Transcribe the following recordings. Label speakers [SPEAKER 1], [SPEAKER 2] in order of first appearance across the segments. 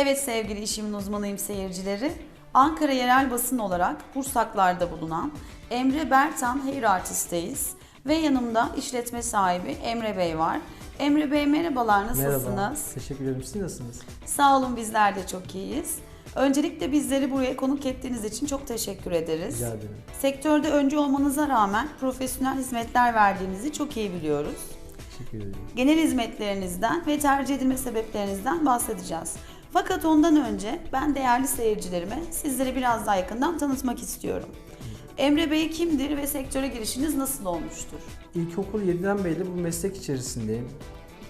[SPEAKER 1] Evet sevgili işimin uzmanıyım seyircileri. Ankara yerel basın olarak Bursaklar'da bulunan Emre Bertan Hair Artist'teyiz. Ve yanımda işletme sahibi Emre Bey var. Emre Bey merhabalar nasılsınız?
[SPEAKER 2] Merhaba. Teşekkür ederim. Siz nasılsınız?
[SPEAKER 1] Sağ olun bizler de çok iyiyiz. Öncelikle bizleri buraya konuk ettiğiniz için çok teşekkür ederiz.
[SPEAKER 2] Rica ederim.
[SPEAKER 1] Sektörde öncü olmanıza rağmen profesyonel hizmetler verdiğinizi çok iyi biliyoruz.
[SPEAKER 2] Teşekkür ederim.
[SPEAKER 1] Genel hizmetlerinizden ve tercih edilme sebeplerinizden bahsedeceğiz. Fakat ondan önce ben değerli seyircilerime sizleri biraz daha yakından tanıtmak istiyorum. Emre Bey kimdir ve sektöre girişiniz nasıl olmuştur?
[SPEAKER 2] İlkokul 7'den beri bu meslek içerisindeyim.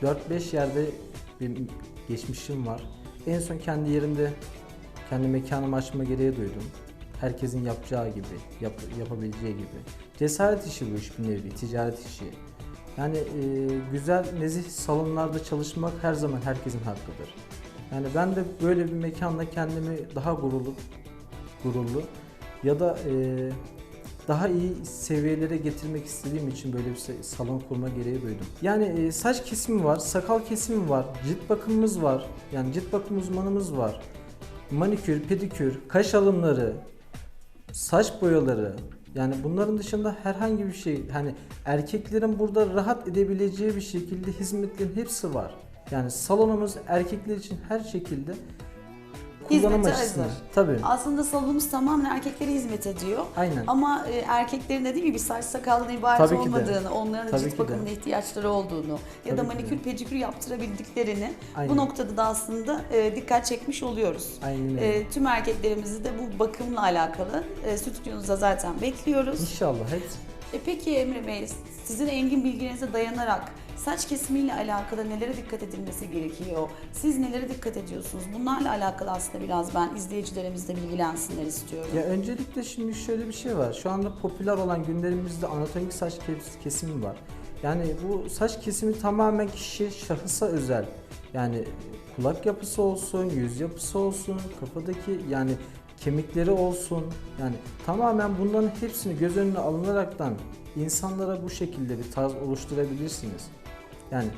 [SPEAKER 2] 4-5 yerde bir geçmişim var. En son kendi yerimde kendi mekanımı açma gereği duydum. Herkesin yapacağı gibi, yap- yapabileceği gibi. Cesaret işi bu iş bir nevi, ticaret işi. Yani e, güzel, nezih salonlarda çalışmak her zaman herkesin hakkıdır. Yani ben de böyle bir mekanda kendimi daha gururlu, gururlu ya da e, daha iyi seviyelere getirmek istediğim için böyle bir salon kurma gereği duydum. Yani e, saç kesimi var, sakal kesimi var, cilt bakımımız var. Yani cilt bakım uzmanımız var. Manikür, pedikür, kaş alımları, saç boyaları. Yani bunların dışında herhangi bir şey hani erkeklerin burada rahat edebileceği bir şekilde hizmetlerin hepsi var. Yani salonumuz erkekler için her şekilde kullanım
[SPEAKER 1] Hizmete
[SPEAKER 2] açısından.
[SPEAKER 1] hazır.
[SPEAKER 2] Tabii.
[SPEAKER 1] Aslında salonumuz tamamen erkeklere hizmet ediyor.
[SPEAKER 2] Aynen.
[SPEAKER 1] Ama e, erkeklerin dediğim gibi saç sakaldan ibaret
[SPEAKER 2] Tabii ki de.
[SPEAKER 1] olmadığını, onların
[SPEAKER 2] Tabii
[SPEAKER 1] cilt
[SPEAKER 2] ki de.
[SPEAKER 1] bakımına ihtiyaçları olduğunu ya da
[SPEAKER 2] Tabii ki de.
[SPEAKER 1] manikür pedikür yaptırabildiklerini
[SPEAKER 2] Aynen.
[SPEAKER 1] bu noktada da aslında e, dikkat çekmiş oluyoruz.
[SPEAKER 2] Aynen öyle.
[SPEAKER 1] E, tüm erkeklerimizi de bu bakımla alakalı e, stüdyonuzda zaten bekliyoruz.
[SPEAKER 2] İnşallah hepsi.
[SPEAKER 1] E, peki Emre Bey, sizin engin bilginize dayanarak saç kesimiyle alakalı nelere dikkat edilmesi gerekiyor? Siz nelere dikkat ediyorsunuz? Bunlarla alakalı aslında biraz ben izleyicilerimizle bilgilensinler istiyorum.
[SPEAKER 2] Ya öncelikle şimdi şöyle bir şey var. Şu anda popüler olan günlerimizde anatomik saç kes- kesimi var. Yani bu saç kesimi tamamen kişi şahısa özel. Yani kulak yapısı olsun, yüz yapısı olsun, kafadaki yani kemikleri olsun. Yani tamamen bunların hepsini göz önüne alınaraktan insanlara bu şekilde bir tarz oluşturabilirsiniz. Yani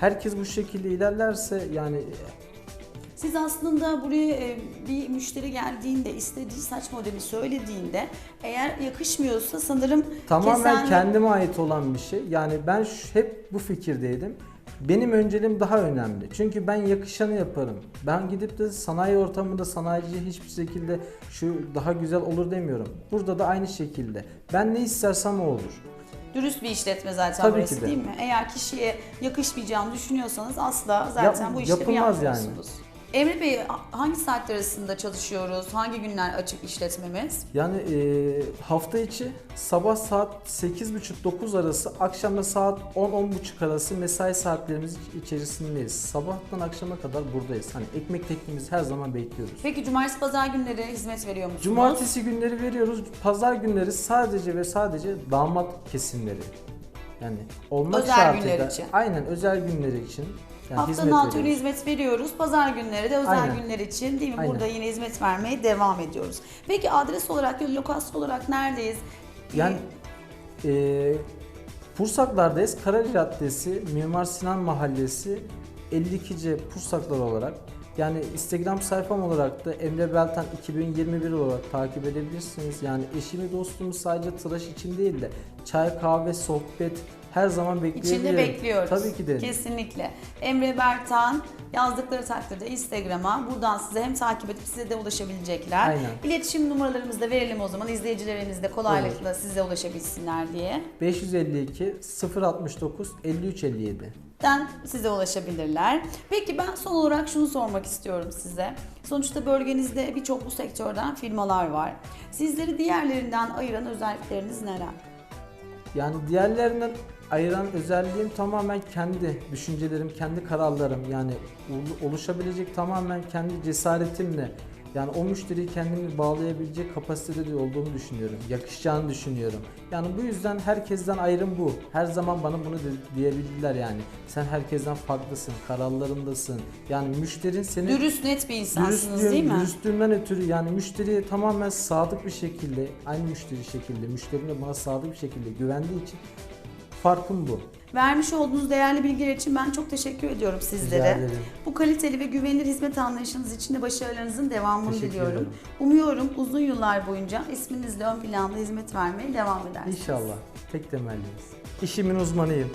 [SPEAKER 2] herkes bu şekilde ilerlerse yani
[SPEAKER 1] Siz aslında buraya e, bir müşteri geldiğinde istediği saç modeli söylediğinde eğer yakışmıyorsa sanırım
[SPEAKER 2] Tamamen
[SPEAKER 1] kesen-
[SPEAKER 2] kendime ait olan bir şey. Yani ben hep bu fikirdeydim. Benim önceliğim daha önemli. Çünkü ben yakışanı yaparım. Ben gidip de sanayi ortamında sanayiciye hiçbir şekilde şu daha güzel olur demiyorum. Burada da aynı şekilde. Ben ne istersem o olur.
[SPEAKER 1] Dürüst bir işletme zaten
[SPEAKER 2] Tabii
[SPEAKER 1] burası
[SPEAKER 2] ki de.
[SPEAKER 1] değil mi? Eğer kişiye yakışmayacağını düşünüyorsanız asla zaten
[SPEAKER 2] Yap-
[SPEAKER 1] bu işlemi
[SPEAKER 2] yapılmaz yani.
[SPEAKER 1] yapmıyorsunuz. Emre Bey hangi saatler arasında çalışıyoruz? Hangi günler açık işletmemiz?
[SPEAKER 2] Yani e, hafta içi sabah saat 8.30-9 arası, akşamda saat 10-10.30 arası mesai saatlerimiz içerisindeyiz. Sabahtan akşama kadar buradayız. Hani ekmek teknemizi her zaman bekliyoruz.
[SPEAKER 1] Peki cumartesi pazar günleri hizmet veriyor musunuz?
[SPEAKER 2] Cumartesi günleri veriyoruz. Pazar günleri sadece ve sadece damat kesimleri. Yani olmak
[SPEAKER 1] Özel
[SPEAKER 2] şartıyla.
[SPEAKER 1] günler için.
[SPEAKER 2] Aynen özel günleri için. Yani
[SPEAKER 1] Haftanın altı günü hizmet veriyoruz. Pazar günleri de özel
[SPEAKER 2] Aynen.
[SPEAKER 1] günler için değil mi?
[SPEAKER 2] Aynen.
[SPEAKER 1] Burada yine hizmet vermeye devam ediyoruz. Peki adres olarak, lokasyon olarak neredeyiz?
[SPEAKER 2] Yani eee Pursaklar'dayız. Kara Caddesi, Mimar Sinan Mahallesi 52C Pursaklar olarak yani Instagram sayfam olarak da Emre Beltan 2021 olarak takip edebilirsiniz. Yani eşimi dostumu sadece tıraş için değil de çay, kahve, sohbet her zaman bekleyebilirim.
[SPEAKER 1] İçinde bekliyoruz.
[SPEAKER 2] Tabii ki de.
[SPEAKER 1] Kesinlikle. Emre Bertan yazdıkları takdirde Instagram'a buradan size hem takip edip size de ulaşabilecekler.
[SPEAKER 2] Aynen.
[SPEAKER 1] İletişim numaralarımızı da verelim o zaman izleyicilerimiz de kolaylıkla size ulaşabilsinler diye.
[SPEAKER 2] 552 069 53 57.
[SPEAKER 1] den size ulaşabilirler. Peki ben son olarak şunu sormak istiyorum size. Sonuçta bölgenizde birçok bu sektörden firmalar var. Sizleri diğerlerinden ayıran özellikleriniz neler?
[SPEAKER 2] Yani diğerlerinden ayıran özelliğim tamamen kendi düşüncelerim, kendi kararlarım. Yani ol- oluşabilecek tamamen kendi cesaretimle. Yani o müşteriyi kendimi bağlayabilecek kapasitede de olduğumu düşünüyorum. Yakışacağını düşünüyorum. Yani bu yüzden herkesten ayrım bu. Her zaman bana bunu de- diyebildiler yani. Sen herkesten farklısın, kararlarındasın. Yani müşterin seni
[SPEAKER 1] Dürüst net bir insansınız
[SPEAKER 2] Dürüstlüğüm-
[SPEAKER 1] değil mi?
[SPEAKER 2] Dürüstlüğümden ötürü yani müşteriye tamamen sadık bir şekilde, aynı müşteri şekilde, müşterim de bana sadık bir şekilde güvendiği için Farkım bu.
[SPEAKER 1] Vermiş olduğunuz değerli bilgiler için ben çok teşekkür ediyorum sizlere. Bu kaliteli ve güvenilir hizmet anlayışınız için de başarılarınızın devamını
[SPEAKER 2] Teşekkür
[SPEAKER 1] diliyorum.
[SPEAKER 2] ederim.
[SPEAKER 1] Umuyorum uzun yıllar boyunca isminizle ön planda hizmet vermeye devam edersiniz.
[SPEAKER 2] İnşallah. Tek temelliyiz. İşimin uzmanıyım.